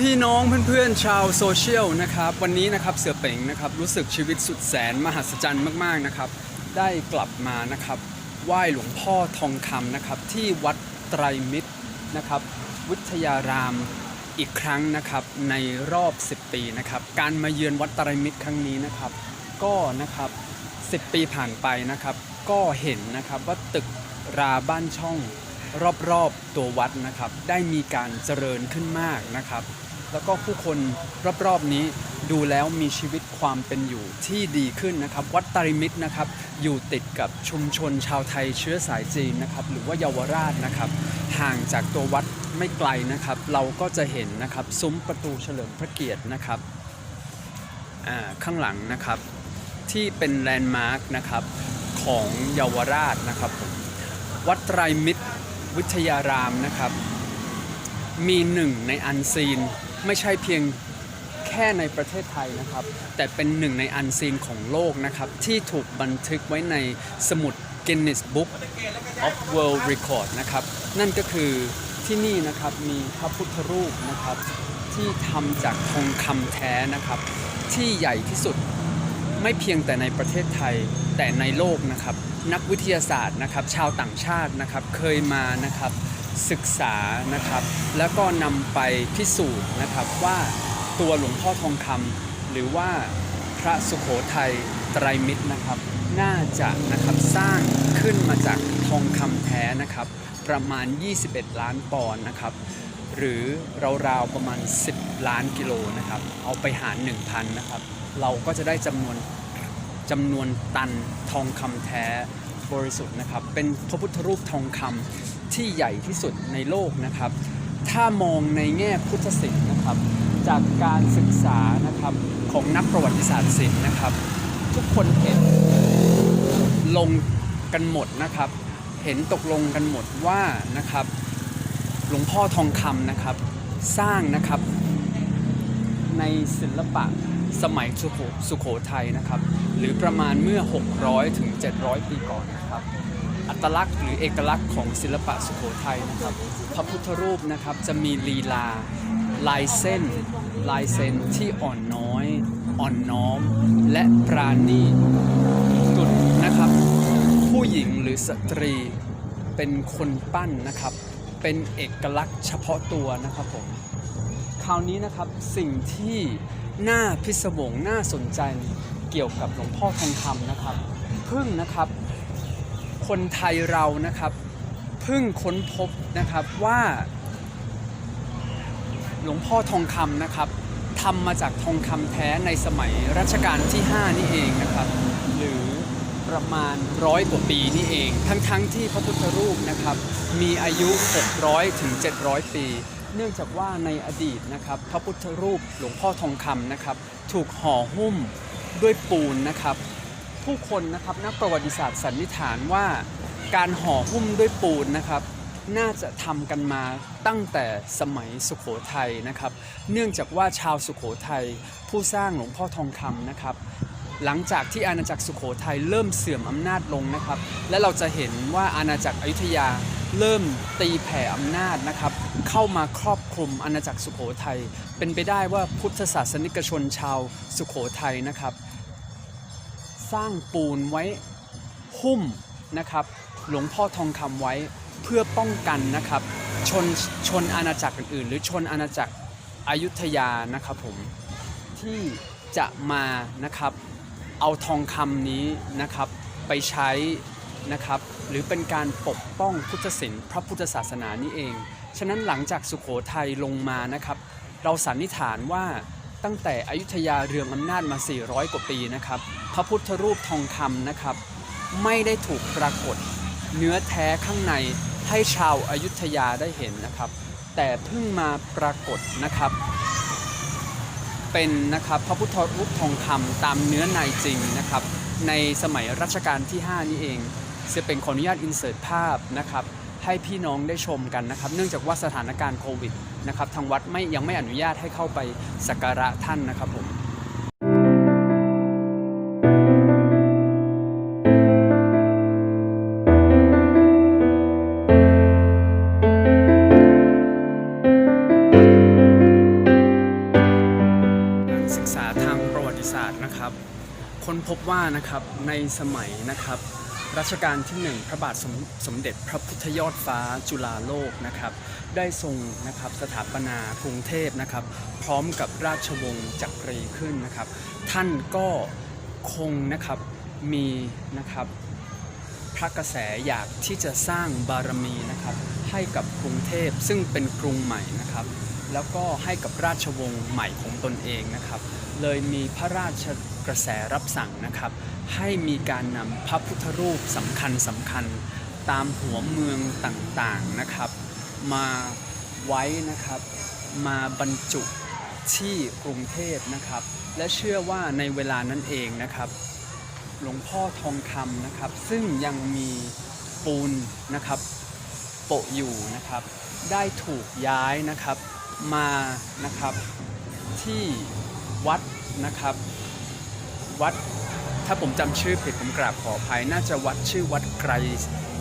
พี่น้องเพื่อนๆชาวโซเชียลนะครับวันนี้นะครับเสือเป่งนะครับรู้สึกชีวิตสุดแสนมหัศจรรย์มากๆนะครับ ได้กลับมานะครับไหว้หลวงพ่อทองคำนะครับที่วัดไตรมิตรนะครับวิทยารามอีกครั้งนะครับในรอบ 10 ปีนะครับการมาเยือนวัดไตรมิตรครั้งนี้นะครับ ก็นะครับ10 ปีผ่านไปนะครับ ก็เห็นนะครับว่าตึกราบ้านช่องรอบๆตัววัดนะครับ ได้มีการเจริญขึ้นมากนะครับ แล้วก็ผู้คนรอบๆนี้ดูแล้วมีชีวิตความเป็นอยู่ที่ดีขึ้นนะครับ วัดตริมิตรนะครับ อยู่ติดกับชุมชนชาวไทยเชื้อสายจีนนะครับ หรือว่าเยาวราชนะครับ ห่างจากตัววัดไม่ไกลนะครับ เราก็จะเห็นนะครับ ซุ้มประตูเฉลิมพระเกียรตินะครับข้างหลังนะครับ ที่เป็นแลนด์มาร์กนะครับของเยาวราชนะครับผมวัดไตรมิตรวิทยารามนะครับ มีหนึ่งในอันซีน ไม่ใช่เพียงแค่ในประเทศไทยนะครับ แต่เป็นหนึ่งในอันซีนของโลกนะครับ ที่ถูกบันทึกไว้ในสมุด Guinness Book of World Record นะครับ นั่นก็คือที่นี่นะครับมีพระพุทธรูปนะครับ ที่ทำจากทองคำแท้นะครับ ที่ใหญ่ที่สุดไม่เพียงแต่ในประเทศไทยแต่ในโลกนะครับ นักวิทยาศาสตร์นะครับ ชาวต่างชาตินะครับเคยมานะครับ ศึกษานะครับ แล้วก็นำไปพิสูจน์นะครับว่าตัวหลวงพ่อทองคำหรือว่าพระสุโขทัยไตรมิตรนะครับ น่าจะนะครับสร้างขึ้นมาจากทองคำแท้นะครับ ประมาณ 21 ล้านปอนด์นะครับ หรือราวๆประมาณ 10 ล้านกิโลนะครับ เอาไปหาร 1,000นะครับ เราก็จะได้จำนวนจำนวนตันทองคำแท้บริสุทธิ์นะครับ เป็นพระพุทธรูปทองคำ ที่ใหญ่ที่สุดในโลกนะครับ ถ้ามองในแง่พุทธศิลป์นะครับ จากการศึกษานะครับของนักประวัติศาสตร์ศิลป์นะครับ ทุกคนเห็นลงกันหมดนะครับ เห็นตกลงกันหมดว่านะครับหลวงพ่อทองคำนะครับ สร้างนะครับในศิลปะสมัยสุโขสโขทัยนะครับ หรือประมาณเมื่อ 600ถึง700 ปีก่อนนะครับ อัตลักษณ์หรือเอกลักษณ์ของศิลปะสุโขทัยนะครับพระพุทธรูปนะครับจะมีลีลาลายเส้น ลายเส้นที่อ่อนน้อย อ่อนน้อม และปราณีตุดนะครับ ผู้หญิงหรือสตรีเป็นคนปั้นนะครับ เป็นเอกลักษณ์เฉพาะตัวนะครับผมคราวนี้นะครับสิ่งที่น่าพิศวงน่าสนใจเกี่ยวกับหลวงพ่อทองคำนะครับพิ่งนะครับ คนไทยเรานะครับเพิ่งค้นพบนะครับว่า หลวงพ่อทองคำนะครับทำมาจากทองคำแท้ในสมัยรัชกาลที่ 5 นี่เองนะครับ หรือประมาณร้อยกว่าปีนี่เอง ทั้งๆทที่พระพุทธรูปนะครับ มีอายุ 600ถึง700 ปี เนื่องจากว่าในอดีตนะครับ พระพุทธรูปหลวงพ่อทองคำนะครับ ถูกห่อหุ้มด้วยปูนนะครับ ผู้คนนะครับนักประวัติศาสตร์สันนิษฐานว่าการห่อหุ้มด้วยปูนนะครับน่าจะทำกันมาตั้งแต่สมัยสุขโขทัยนะครับ เนื่องจากว่าชาวสุขโขทัยผู้สร้างหลวงพ่อทองคำนะครับ หลังจากที่อาณาจักรสุขโขทัยเริ่มเสื่อมอำนาจลงนะครับ และเราจะเห็นว่าอาณาจักรอยุธยาเริ่มตีแผ่อำนาจนะครับ เข้ามาครอบคลุมอาณาจักรสุขโขทัยเป็นไปได้ว่าพุทธศาสนิกชนชาวสุขโขทัยนะครับ สร้างปูนไว้หุ้มนะครับ หลวงพ่อทองคำไว้เพื่อป้องกันนะครับชนชนอาณาจักรอื่นๆ หรือชนอาณาจักรอยุธยานะครับผมที่จะมานะครับเอาทองคำนี้นะครับไปใช้นะครับหรือเป็นการปกป้องพุทธศิลป์พระพุทธศาสนานี่เอง ฉะนั้นหลังจากสุขโขทัยลงมานะครับ เราสันนิษฐานว่า ตั้งแต่อยุธยาเรืองอำนาจมา 400 กว่าปีนะครับ พระพุทธรูปทองคำนะครับ ไม่ได้ถูกปรากฏ เนื้อแท้ข้างในให้ชาวอายุทยาได้เห็นนะครับ แต่เพิ่งมาปรากฏนะครับ เป็นนะครับพระพุทธรูปทองคำตามเนื้อในจริงนะครับ ในสมัยรัชกาลที่ 5 นี้เองจะเป็นขออนุญาตอินเสิร์ตภาพนะครับให้พี่น้องได้ชมกันนะครับ เนื่องจากว่าสถานการณ์โควิด นะครับทางวัดไม่ยังไม่อนุญาตให้เข้าไปสักการะท่านนะครับผมศึกษาทางประวัติศาสตร์นะครับ ค้นพบว่านะครับในสมัยนะครับ รัชกาลที่หนึ่งพระบาทสมสมเด็จพระพุทธยอดฟ้าจุฬาโลกนะครับได้ทรงนะครับสถาปนากรุงเทพนะครับพร้อมกับราชวงศ์จักรีขึ้นนะครับ ท่านก็คงนะครับมีนะครับพระกระแสอยากที่จะสร้างบารมีนะครับให้กับกรุงเทพซึ่งเป็นกรุงใหม่นะครับ แล้วก็ให้กับราชวงศ์ใหม่ของตนเองนะครับ เลยมีพระราช กระแสรับสั่งนะครับ ให้มีการนำพระพุทธรูปสำคัญสำคัญตามหัวเมืองต่างๆนะครับ มาไว้นะครับมาบรรจุที่กรุงเทพนะครับ และเชื่อว่าในเวลานั้นเองนะครับ หลวงพ่อทองคำนะครับ ซึ่งยังมีปูนนะครับโปะอยู่นะครับ ได้ถูกย้ายนะครับมานะครับที่วัดนะครับ วัด ถ้าผมจำชื่อผิดผมกราบขออภัย น่าจะวัดชื่อวัดไกร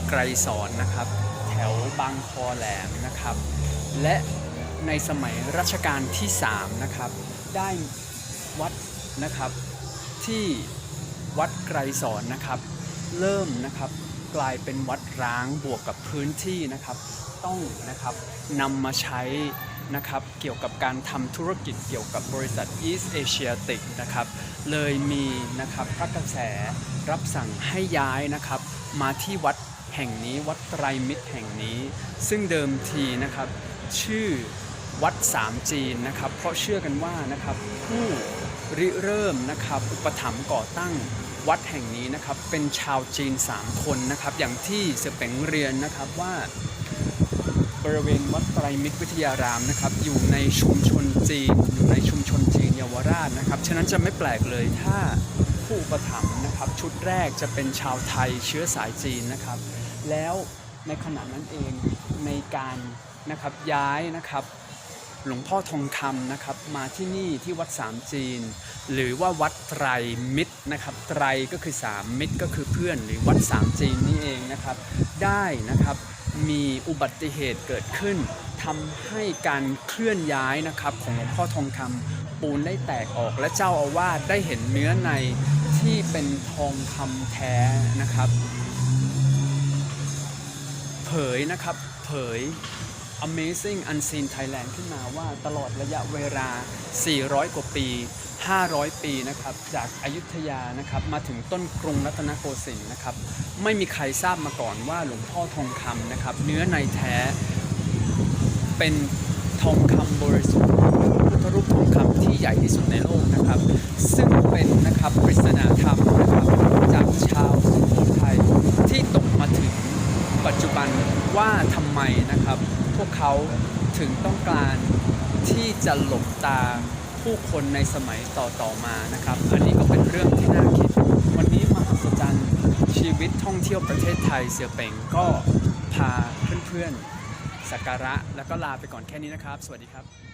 ไกรสอนนะครับ แถวบางคอแหลมนะครับ และในสมัยรัชกาลที่ 3 นะครับ ได้วัดนะครับที่วัดไกรสอนนะครับ เริ่มนะครับกลายเป็นวัดร้างบวกกับพื้นที่นะครับ ต้องนะครับนำมาใช้นะครับเกี่ยวกับการทำธุรกิจเกี่ยวกับบริษัท East Asiatic นะครับ เลยมีนะครับพระกระแสรับสั่งให้ย้ายนะครับ มาที่วัดแห่งนี้วัดไตรมิตรแห่งนี้ ซึ่งเดิมทีนะครับ ชื่อวัดสามจีนนะครับ เพราะเชื่อกันว่านะครับผู้ริเริ่มนะครับอุปถัมภ์ก่อตั้งวัดแห่งนี้นะครับเป็นชาวจีน 3 คนนะครับ อย่างที่เสเป๋งเรียนนะครับว่าบริเวณวัดไตรมิตรวิทยารามนะครับ อยู่ในชุมชนจีนอยู่ในชุมชนจีน ยาวราชนะครับ ฉะนั้นจะไม่แปลกเลยถ้าผู้อุปถัมนะครับชุดแรกจะเป็นชาวไทยเชื้อสายจีนนะครับ แล้วในขณะนั้นเองในการนะครับย้ายนะครับหลวงพ่อทองคำนะครับมาที่นี่ที่วัดสามจีน หรือว่าวัดไตรมิตรนะครับไตรก็คือสามมิตรก็คือเพื่อน หรือวัดสามจีนนี่เองนะครับ ได้นะครับมีอุบัติเหตุเกิดขึ้นทำให้การเคลื่อนย้ายนะครับของหลวงพ่อทองคำ ปูนได้แตกออก และเจ้าอาวาสได้เห็นเนื้อในที่เป็นทองคำแท้นะครับ เผยนะครับเผย Amazing Unseen Thailand ขึ้นมาว่าตลอดระยะเวลา 400 กว่าปี 500 ปีนะครับ จากอายุทยานะครับ มาถึงต้นกรุงรัตนโกสินทร์นะครับ ไม่มีใครทราบมาก่อนว่าหลวงพ่อทองคำนะครับ เนื้อในแท้เป็นทองคำบริสุทธิ์ รูปทองคำที่ใหญ่ที่สุดในโลกนะครับ ซึ่งเป็นนะครับปริศนาธรรมนะครับจากชาวสุโขทัยที่ตกมาถึงปัจจุบันว่าทำไมนะครับ พวกเขาถึงต้องการที่จะหลบตาผู้คนในสมัยต่อๆมานะครับ อันนี้ก็เป็นเรื่องที่น่าคิด วันนี้มหัศจรรย์ชีวิตท่องเที่ยวประเทศไทยเสียเป่งก็พาเพื่อนๆสักการะแล้วก็ลาไปก่อนแค่นี้นะครับ สวัสดีครับ